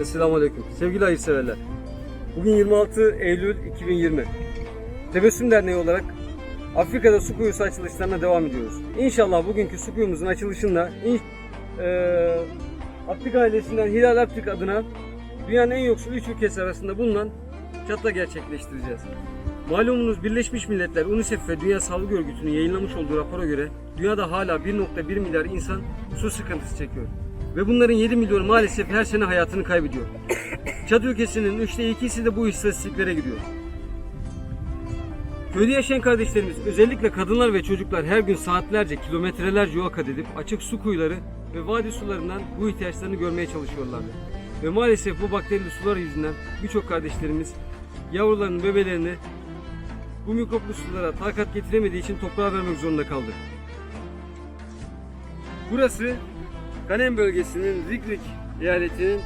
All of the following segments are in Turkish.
Esselamu Aleyküm. Sevgili hayırseverler. Bugün 26 Eylül 2020. Tebessüm Derneği olarak Afrika'da su kuyusu açılışlarına devam ediyoruz. İnşallah bugünkü su kuyumuzun açılışında in, eee Aptik ailesinden Hilal Aptik adına dünyanın en yoksul 3 ülkesi arasında bulunan çatla gerçekleştireceğiz. Malumunuz Birleşmiş Milletler, UNICEF ve Dünya Sağlık Örgütü'nün yayınlamış olduğu rapora göre dünyada hala 1.1 milyar insan su sıkıntısı çekiyor. Ve bunların 7 milyonu maalesef her sene hayatını kaybediyor. Çad ülkesinin 3'te 2'si de bu istatistiklere giriyor. Köyde yaşayan kardeşlerimiz özellikle kadınlar ve çocuklar her gün saatlerce kilometrelerce yol kat edip açık su kuyuları ve vadi sularından bu ihtiyaçlarını görmeye çalışıyorlardı. Ve maalesef bu bakterili sular yüzünden birçok kardeşlerimiz yavrularının bebelerini bu mikroplu sulara takat getiremediği için toprağa vermek zorunda kaldı. Burası Kanem bölgesinin Rikrik eyaletinin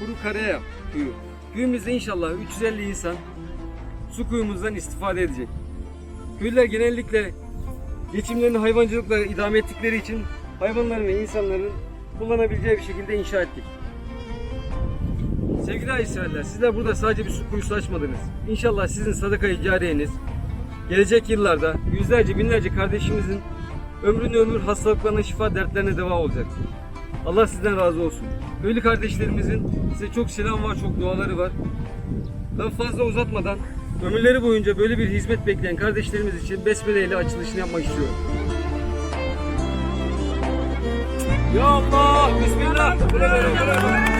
Kuru Karaya kuyu. Köyümüzde inşallah 350 insan su kuyumuzdan istifade edecek. Köylüler genellikle geçimlerini hayvancılıkla idame ettikleri için hayvanların ve insanların kullanabileceği bir şekilde inşa ettik. Sevgili hayırseverler, sizler burada sadece bir su kuyusu açmadınız. İnşallah sizin sadaka-i cariyeniz gelecek yıllarda yüzlerce binlerce kardeşimizin ömrünü ömür hastalıklarına şifa dertlerine deva olacak. Allah sizden razı olsun. Köylü kardeşlerimizin size çok selam var, çok duaları var. Ben fazla uzatmadan ömürleri boyunca böyle bir hizmet bekleyen kardeşlerimiz için besmele ile açılışını yapmak istiyorum. Ya Allah! Bismillah!